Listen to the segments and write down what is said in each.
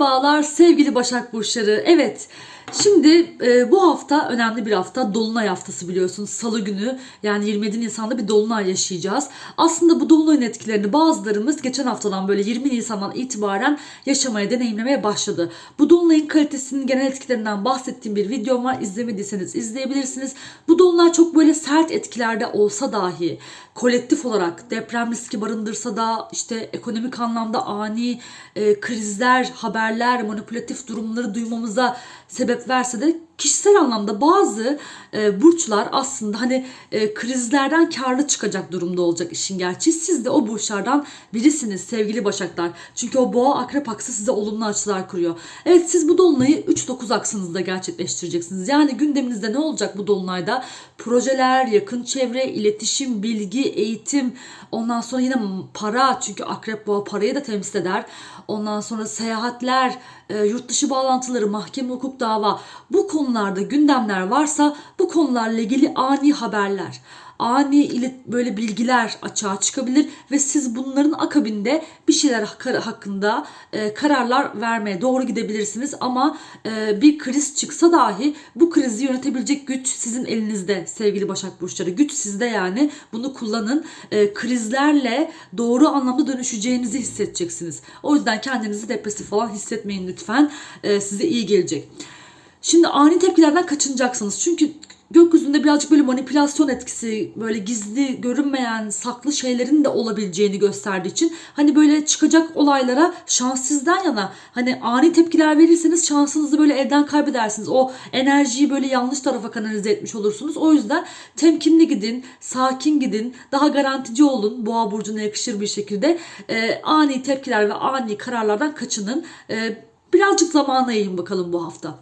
Merhabalar sevgili Başak Burçları. Evet şimdi e, bu hafta önemli bir hafta. Dolunay haftası biliyorsunuz. Salı günü yani 27 Nisan'da bir dolunay yaşayacağız. Aslında bu dolunayın etkilerini bazılarımız geçen haftadan böyle 20 Nisan'dan itibaren yaşamaya, deneyimlemeye başladı. Bu dolunayın kalitesinin genel etkilerinden bahsettiğim bir videom var. İzlemediyseniz izleyebilirsiniz. Bu dolunay çok böyle sert etkilerde olsa dahi kolektif olarak deprem riski barındırsa da işte ekonomik anlamda ani e, krizler, haberler, manipülatif durumları duymamıza sebep verse de kişisel anlamda bazı e, burçlar aslında hani e, krizlerden karlı çıkacak durumda olacak işin gerçeği. Siz de o burçlardan birisiniz sevgili başaklar. Çünkü o boğa akrep aksı size olumlu açılar kuruyor. Evet siz bu dolunayı 3-9 aksınızda gerçekleştireceksiniz. Yani gündeminizde ne olacak bu dolunayda? Projeler, yakın çevre, iletişim, bilgi, eğitim, ondan sonra yine para çünkü akrep boğa parayı da temsil eder. Ondan sonra seyahatler, e, yurt dışı bağlantıları, mahkeme hukuk dava bu konularda gündemler varsa bu konularla ilgili ani haberler, ani ilet böyle bilgiler açığa çıkabilir ve siz bunların akabinde bir şeyler hak- hakkında e, kararlar vermeye doğru gidebilirsiniz ama e, bir kriz çıksa dahi bu krizi yönetebilecek güç sizin elinizde sevgili Başak Burçları. Güç sizde yani bunu kullanın. E, krizlerle doğru anlamda dönüşeceğinizi hissedeceksiniz. O yüzden kendinizi depresif falan hissetmeyin lütfen. Size iyi gelecek. Şimdi ani tepkilerden kaçınacaksınız. Çünkü gökyüzünde birazcık böyle manipülasyon etkisi, böyle gizli, görünmeyen, saklı şeylerin de olabileceğini gösterdiği için hani böyle çıkacak olaylara şans sizden yana. Hani ani tepkiler verirseniz şansınızı böyle elden kaybedersiniz. O enerjiyi böyle yanlış tarafa kanalize etmiş olursunuz. O yüzden temkinli gidin, sakin gidin, daha garantici olun. Boğa burcuna yakışır bir şekilde. Ee, ani tepkiler ve ani kararlardan kaçının. Ee, birazcık zamana yayın bakalım bu hafta.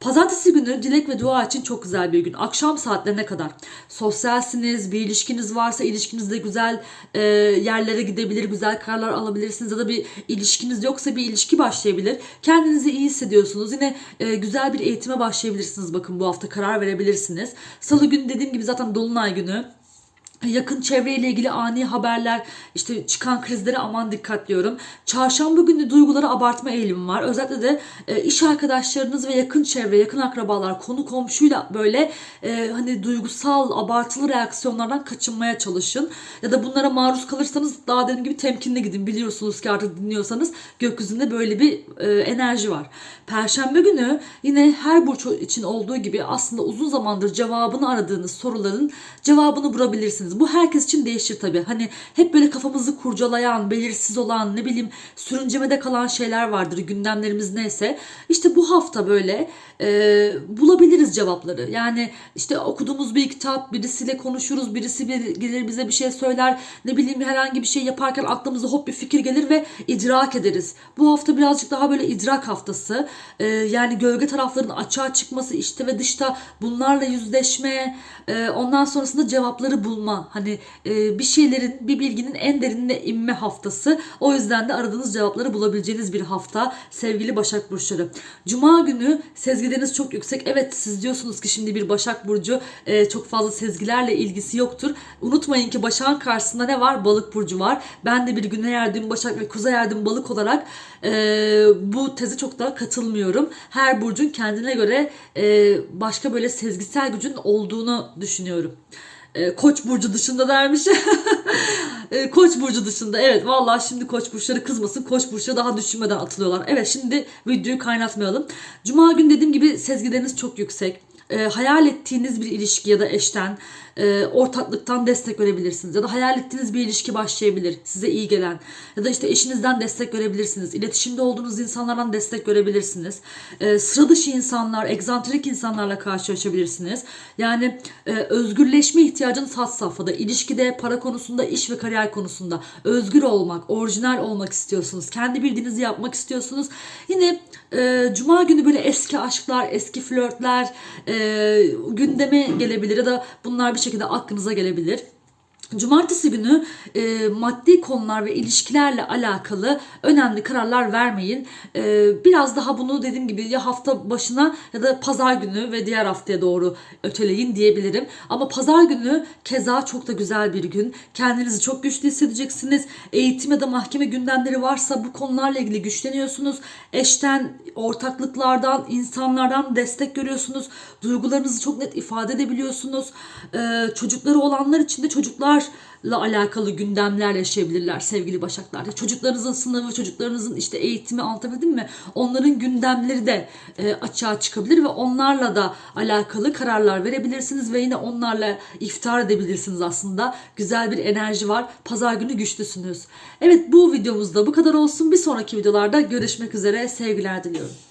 Pazartesi günü dilek ve dua için çok güzel bir gün. Akşam saatlerine kadar sosyalsiniz, bir ilişkiniz varsa ilişkinizde güzel e, yerlere gidebilir, güzel kararlar alabilirsiniz ya da bir ilişkiniz yoksa bir ilişki başlayabilir. Kendinizi iyi hissediyorsunuz. Yine e, güzel bir eğitime başlayabilirsiniz. Bakın bu hafta karar verebilirsiniz. Salı günü dediğim gibi zaten dolunay günü yakın çevreyle ilgili ani haberler, işte çıkan krizlere aman dikkat diyorum. Çarşamba günü duyguları abartma eğilimi var. Özellikle de e, iş arkadaşlarınız ve yakın çevre, yakın akrabalar, konu komşuyla böyle e, hani duygusal, abartılı reaksiyonlardan kaçınmaya çalışın. Ya da bunlara maruz kalırsanız daha dediğim gibi temkinli gidin. Biliyorsunuz ki artık dinliyorsanız gökyüzünde böyle bir e, enerji var. Perşembe günü yine her burç için olduğu gibi aslında uzun zamandır cevabını aradığınız soruların cevabını bulabilirsiniz. Bu herkes için değişir tabii. Hani hep böyle kafamızı kurcalayan, belirsiz olan, ne bileyim sürüncemede kalan şeyler vardır. Gündemlerimiz neyse. İşte bu hafta böyle e, bulabiliriz cevapları. Yani işte okuduğumuz bir kitap, birisiyle konuşuruz, birisi bir, gelir bize bir şey söyler. Ne bileyim herhangi bir şey yaparken aklımıza hop bir fikir gelir ve idrak ederiz. Bu hafta birazcık daha böyle idrak haftası. E, yani gölge tarafların açığa çıkması işte ve dışta bunlarla yüzleşme, e, ondan sonrasında cevapları bulma. Hani e, bir şeylerin, bir bilginin en derinine inme haftası. O yüzden de aradığınız cevapları bulabileceğiniz bir hafta sevgili Başak Burçları. Cuma günü sezgileriniz çok yüksek. Evet siz diyorsunuz ki şimdi bir Başak Burcu e, çok fazla sezgilerle ilgisi yoktur. Unutmayın ki Başak'ın karşısında ne var? Balık Burcu var. Ben de bir Güney Erdem Başak ve Kuzey Erdem Balık olarak e, bu teze çok daha katılmıyorum. Her burcun kendine göre e, başka böyle sezgisel gücün olduğunu düşünüyorum. E, Koç burcu dışında dermiş. E, Koç burcu dışında evet vallahi şimdi Koç burçları kızmasın. Koç burçları daha düşünmeden atılıyorlar. Evet şimdi videoyu kaynatmayalım. Cuma günü dediğim gibi sezgileriniz çok yüksek. E, hayal ettiğiniz bir ilişki ya da eşten e, ortaklıktan destek görebilirsiniz. Ya da hayal ettiğiniz bir ilişki başlayabilir. Size iyi gelen. Ya da işte eşinizden destek görebilirsiniz. İletişimde olduğunuz insanlardan destek görebilirsiniz. E, sıra dışı insanlar, egzantrik insanlarla karşılaşabilirsiniz. Yani e, özgürleşme ihtiyacınız had safhada. İlişkide, para konusunda, iş ve kariyer konusunda. Özgür olmak, orijinal olmak istiyorsunuz. Kendi bildiğinizi yapmak istiyorsunuz. Yine e, Cuma günü böyle eski aşklar, eski flörtler e, gündeme gelebilir ya da bunlar bir şekilde aklınıza gelebilir. Cumartesi günü e, maddi konular ve ilişkilerle alakalı önemli kararlar vermeyin. E, biraz daha bunu dediğim gibi ya hafta başına ya da pazar günü ve diğer haftaya doğru öteleyin diyebilirim. Ama pazar günü keza çok da güzel bir gün. Kendinizi çok güçlü hissedeceksiniz. Eğitim ya da mahkeme gündemleri varsa bu konularla ilgili güçleniyorsunuz. Eşten, ortaklıklardan, insanlardan destek görüyorsunuz. Duygularınızı çok net ifade edebiliyorsunuz. E, çocukları olanlar için de çocuklarla alakalı gündemler yaşayabilirler sevgili Başaklar. Çocuklarınızın sınavı, çocuklarınızın işte eğitimi anlatabildim mi? Onların gündemleri de e, açığa çıkabilir ve onlarla da alakalı kararlar verebilirsiniz ve yine onlarla iftar edebilirsiniz aslında. Güzel bir enerji var. Pazar günü güçlüsünüz. Evet bu videomuzda bu kadar olsun. Bir sonraki videolarda görüşmek üzere. Sevgiler diliyorum.